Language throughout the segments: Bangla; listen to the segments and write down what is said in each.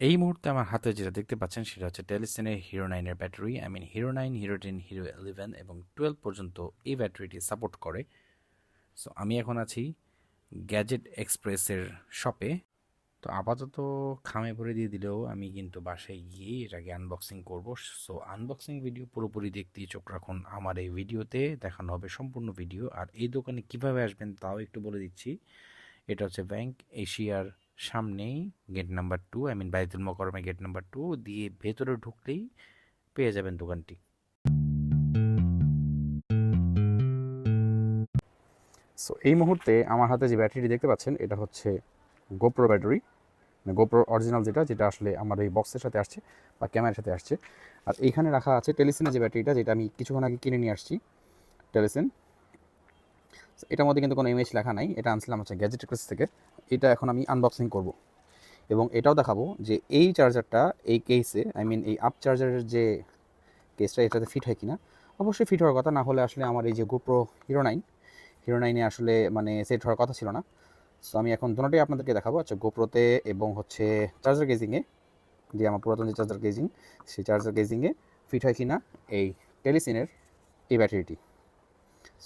এই মুহূর্তে আমার হাতে যেটা দেখতে পাচ্ছেন সেটা হচ্ছে টেলিসেনের হিরো নাইনের battery I mean Hero nine Hero ten Hero eleven এবং টুয়েলভ পর্যন্ত এই ব্যাটারিটি সাপোর্ট করে। সো আমি এখন আছি গ্যাজেট এক্সপ্রেসের শপে তো আপাতত খামে ভরে দিয়ে দিলেও আমি কিন্তু বাসায় গিয়ে এটাকে আনবক্সিং করব। সো আনবক্সিং ভিডিও পুরোপুরি দেখতেই চোখ রাখুন আমার এই ভিডিওতে দেখানো হবে সম্পূর্ণ ভিডিও আর এই দোকানে কীভাবে আসবেন তাও একটু বলে দিচ্ছি। এটা হচ্ছে ব্যাংক এশিয়ার সামনেই gate number two I mean বাইতুল মকরমে গেট নাম্বার টু দিয়ে ভেতরে ঢুকলেই পেয়ে যাবেন দোকানটি। সো এই মুহূর্তে আমার হাতে যে ব্যাটারিটি দেখতে পাচ্ছেন, এটা হচ্ছে গোপ্রো ব্যাটারি মানে গোপ্রো অরিজিনাল যেটা যেটা আসলে আমার এই বক্সের সাথে আসছে বা ক্যামেরার সাথে আসছে। আর এইখানে রাখা আছে টেলিসিনের যে ব্যাটারিটা যেটা আমি কিছুক্ষণ আগে কিনে নিয়ে আসছি। টেলিসিন এটার মধ্যে কিন্তু কোনো ইমেজ লেখা নাই। এটা আনছিলাম হচ্ছে গ্যাজেট এক্সপ্রেস থেকে। এটা এখন আমি আনবক্সিং করব। এবং এটাও দেখাবো যে এই চার্জারটা এই কেসে আই মিন এই আপ চার্জারের যে কেসটা এটাতে ফিট হয় কিনা? অবশ্যই ফিট হওয়ার কথা, না হলে আসলে আমার এই যে গোপ্রো হিরো নাইন হিরো নাইনে আসলে মানে সেট হওয়ার কথা ছিল না। সো আমি এখন দুটোটাই আপনাদেরকে দেখাবো আচ্ছা গোপ্রোতে এবং হচ্ছে চার্জার গেজিংয়ে যে আমার পুরাতন যে চার্জার গেজিং সেই চার্জার গেজিংয়ে ফিট হয় কিনা এই টেলিসিনের এই ব্যাটারিটি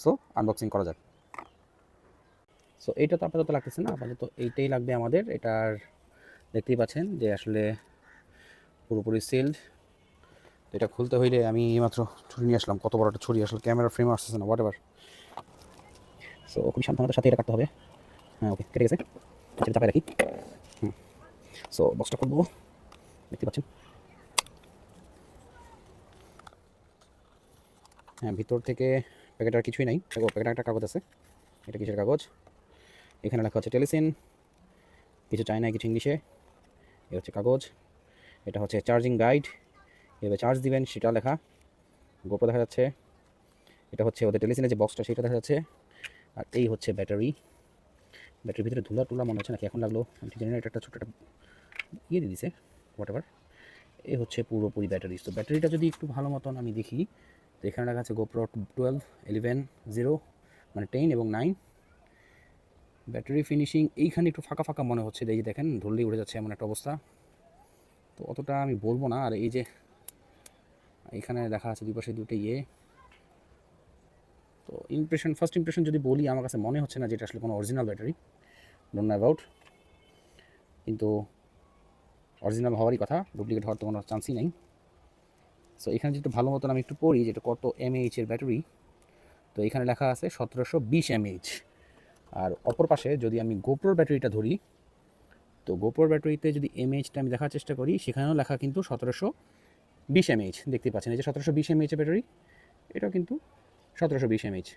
সো আনবক্সিং করা যাক। সো এইটা তো আপাতত লাগতেছে না, আপাতত এইটাই লাগবে আমাদের। এটার দেখতেই পাচ্ছেন যে আসলে পুরোপুরি সিল্ড এটা খুলতে হইলে আমি এইমাত্র ছুরি নিয়ে আসলাম, কত বড় একটা ছুরি, আসলে ক্যামেরা ফ্রেম আসতেছে না হোয়াট সো খুবই সাবধানতার সাথে এটা কাটতে হবে। হ্যাঁ ওকে কেটে গেছে। সেটা চাপাই রাখি। হুম। সো বক্সটা খুলবো। দেখতে পাচ্ছেন? হ্যাঁ ভিতর থেকে প্যাকেট আর কিছুই নাই। প্যাকেটে একটা কাগজ আছে। এটা কিসের কাগজ? এখানে লেখা হচ্ছে টেলিসিন, কিছু চায়নায় কিছু ইংলিশে, এ হচ্ছে কাগজ, এটা হচ্ছে চার্জিং গাইড, এভাবে চার্জ দিবেন, সেটা লেখা গোপো দেখা যাচ্ছে, এটা হচ্ছে ওদের টেলিসিনের যে বক্সটা সেটা দেখা যাচ্ছে, আর এই হচ্ছে ব্যাটারি, ব্যাটারির ভিতরে ধুলা টুলা মনে হচ্ছে নাকি এখন লাগল, আমি ঠিক জানি না, এটা একটা ছোটো একটা ইয়ে দিয়ে দিছে হোয়াট এই হচ্ছে পুরোপুরি ব্যাটারি, তো ব্যাটারিটা যদি একটু ভালো মতন আমি দেখি, তো এখানে লেখা আছে গোপ্রো টুয়েলভ ইলেভেন জিরো মানে টেন এবং নাইন ব্যাটারি ফিনিশিং এইখানে একটু ফাঁকা ফাঁকা মনে হচ্ছে। এই যে দেখেন ধরলেই উড়ে যাচ্ছে এমন একটা অবস্থা। তো অতটা আমি বলব না। আর এই যে এখানে দেখা আছে দুই পাশে দুটো ইয়ে। তো ইমপ্রেশন ফার্স্ট ইমপ্রেশন যদি বলি, আমার কাছে মনে হচ্ছে না যে এটা আসলে কোনো original battery. Don't know about কিন্তু অরিজিনাল হওয়ারই কথা ডুপ্লিকেট হওয়ার তো কোনো চান্সই নেই। সো এখানে একটু ভালো মতন আমি একটু পড়ি, যেটা কত এমএইচ এর ব্যাটারি, তো এখানে লেখা আছে সতেরোশো বিশ এমএইচ আর অপর পাশে যদি আমি গোপ্রোর ব্যাটারিটা ধরি, তো গোপ্রোর ব্যাটারিতে যদি এমএইচটা আমি দেখার চেষ্টা করি, সেখানেও লেখা কিন্তু সতেরোশো বিশ এমএইচ দেখতে পাচ্ছেন এই যে সতেরোশো বিশ এমএইচের ব্যাটারি, এটাও কিন্তু সতেরোশো বিশ mAh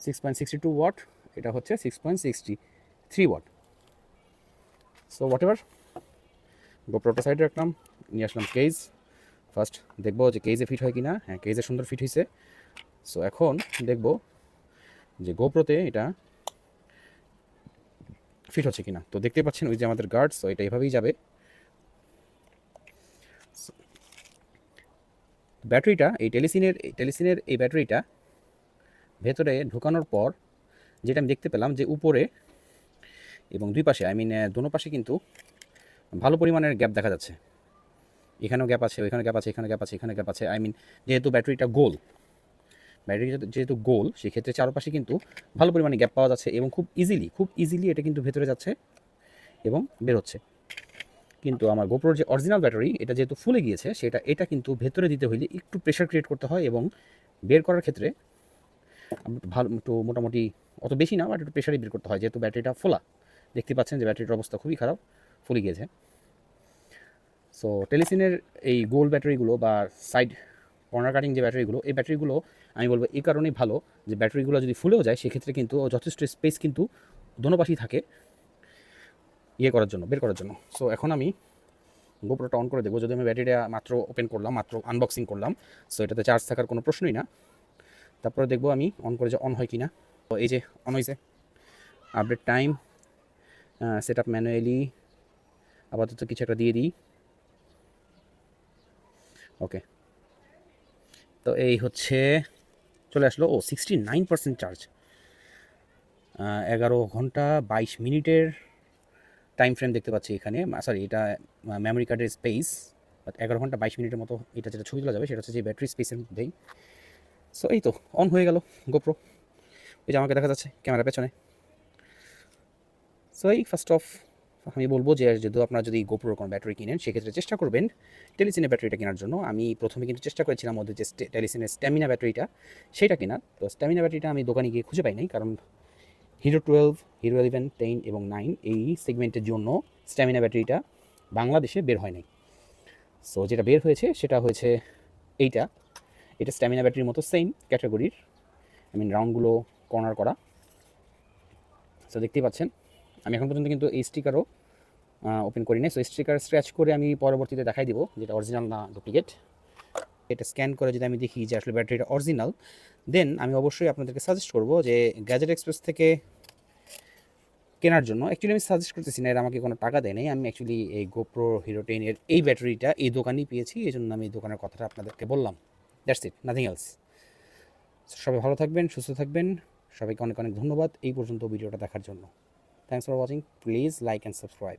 six point sixty two watt এটা হচ্ছে six point sixty three watt so whatever গোপ্রোটা সাইডে রাখলাম, নিয়ে আসলাম কেজ ফার্স্ট দেখব যে কেজে ফিট হয় কি না হ্যাঁ কেজে সুন্দর ফিট হয়েছে সো এখন দেখব যে গোপ্রোতে এটা ফিট হচ্ছে কিনা। তো দেখতে পাচ্ছেন ওই যে আমাদের গার্ড সো এটা এভাবেই যাবে। ব্যাটারিটা, এই টেলিসিনের এই টেলিসিনের এই ব্যাটারিটা ভেতরে ঢোকানোর পর যেটা আমি দেখতে পেলাম যে উপরে এবং দুই পাশে আই মিন দোনো পাশে কিন্তু ভালো পরিমাণের গ্যাপ দেখা যাচ্ছে। এখানেও গ্যাপ আছে ওইখানে গ্যাপ আছে এখানে গ্যাপ আছে এখানে গ্যাপ আছে। আই মিন যেহেতু ব্যাটারিটা গোল ব্যাটারি যেহেতু গোল, সেক্ষেত্রে চারপাশে কিন্তু ভালো পরিমাণে গ্যাপ পাওয়া যাচ্ছে এবং খুব ইজিলি খুব ইজিলি এটা কিন্তু ভেতরে যাচ্ছে এবং বের হচ্ছে। কিন্তু আমার গোপ্রোর যে অরিজিনাল ব্যাটারি এটা যেহেতু ফুলে গিয়েছে, সেটা, এটা কিন্তু ভেতরে দিতে হইলে একটু প্রেশার ক্রিয়েট করতে হয় এবং বের করার ক্ষেত্রে ভালো, একটু মোটামুটি অত বেশি না বাট একটু প্রেশারই বের করতে হয়, যেহেতু ব্যাটারিটা ফোলা। দেখতে পাচ্ছেন যে ব্যাটারিটার অবস্থা খুবই খারাপ, ফুলে গিয়েছে। সো টেলিসিনের এই গোল ব্যাটারিগুলো বা সাইড কর্নার কাটিং যে ব্যাটারিগুলো এই ব্যাটারিগুলো আমি বলব এই কারণেই ভালো যে ব্যাটারিগুলো যদি ফুলেও যায়, সেক্ষেত্রে কিন্তু যথেষ্ট স্পেস কিন্তু দোনো পাশেই থাকে ইয়ে করার জন্য, বের করার জন্য। সো এখন আমি গোপ্রোটা অন করে দেবো যদি আমি ব্যাটারিটা মাত্র ওপেন করলাম, মাত্র আনবক্সিং করলাম সো এটাতে চার্জ থাকার কোনো প্রশ্নই না। তারপরে দেখব আমি অন করে যে অন হয় কি না তো এই যে অন হয়েছে update time set up manually আপাতত কিছু একটা দিয়ে দিই। ওকে তো এই হচ্ছে চলে আসলো। ও সিক্সটি নাইন পার্সেন্ট চার্জ এগারো ঘণ্টা বাইশ মিনিটের টাইম ফ্রেম দেখতে পাচ্ছি এখানে। সরি এটা মেমোরি কার্ডের স্পেস এগারো ঘণ্টা বাইশ মিনিটের মতো এটা যেটা ছবি তোলা যাবে, সেটা হচ্ছে যে ব্যাটারি স্পেসের মধ্যেই। সো এই তো অন হয়ে গেল গোপ্রো ওই যে আমাকে দেখা যাচ্ছে ক্যামেরা পেছনে। সো এই ফার্স্ট অফ আমি বলব যে যদি আপনারা যদি গোপ্রোর কোনো ব্যাটারি কিনেন, সেক্ষেত্রে চেষ্টা করবেন টেলিসিনের ব্যাটারিটা কেনার জন্য। আমি প্রথমে কিন্তু চেষ্টা করেছিলাম ওদের যে টেলিসিনের স্ট্যামিনা ব্যাটারিটা, সেটা কেনার। তো স্ট্যামিনা ব্যাটারিটা আমি দোকানে গিয়ে খুঁজে পাই নাই, কারণ Hero twelve Hero eleven ten এবং নাইন এই সেগমেন্টের জন্য স্ট্যামিনা ব্যাটারিটা বাংলাদেশে বের হয় নাই। সো যেটা বের হয়েছে, সেটা হয়েছে এইটা। এটা স্ট্যামিনা ব্যাটারির মতো সেম ক্যাটাগরির আই মিন রাউন্ডগুলো কর্নার করা। সো দেখতেই পাচ্ছেন। আমি এখন পর্যন্ত কিন্তু এই স্টিকারও ওপেন করি নাই সো স্টিকার স্ক্র্যাচ করে আমি পরবর্তীতে দেখাই দিব যেটা অরিজিনাল না ডুপ্লিকেট এটা স্ক্যান করে যদি আমি দেখি যে আসলে ব্যাটারিটা অরিজিনাল দেন আমি অবশ্যই আপনাদেরকে সাজেস্ট করব যে গ্যাজেট এক্সপ্রেস থেকে কেনার জন্য অ্যাকচুয়ালি আমি সাজেস্ট করতেছি না, এর আমাকে কোনো টাকা দেয় নাই। আমি অ্যাকচুয়ালি এই গোপ্রো হিরো টেনের এই ব্যাটারিটা এই দোকানেই পেয়েছি, এই জন্য আমি এই দোকানের কথাটা আপনাদেরকে বললাম। দ্যাটস ইট নাথিং এলস সবাই ভালো থাকবেন, সুস্থ থাকবেন। সবাইকে অনেক অনেক ধন্যবাদ। এই পর্যন্ত ভিডিওটা দেখার জন্য। Thanks for watching. Please like and subscribe.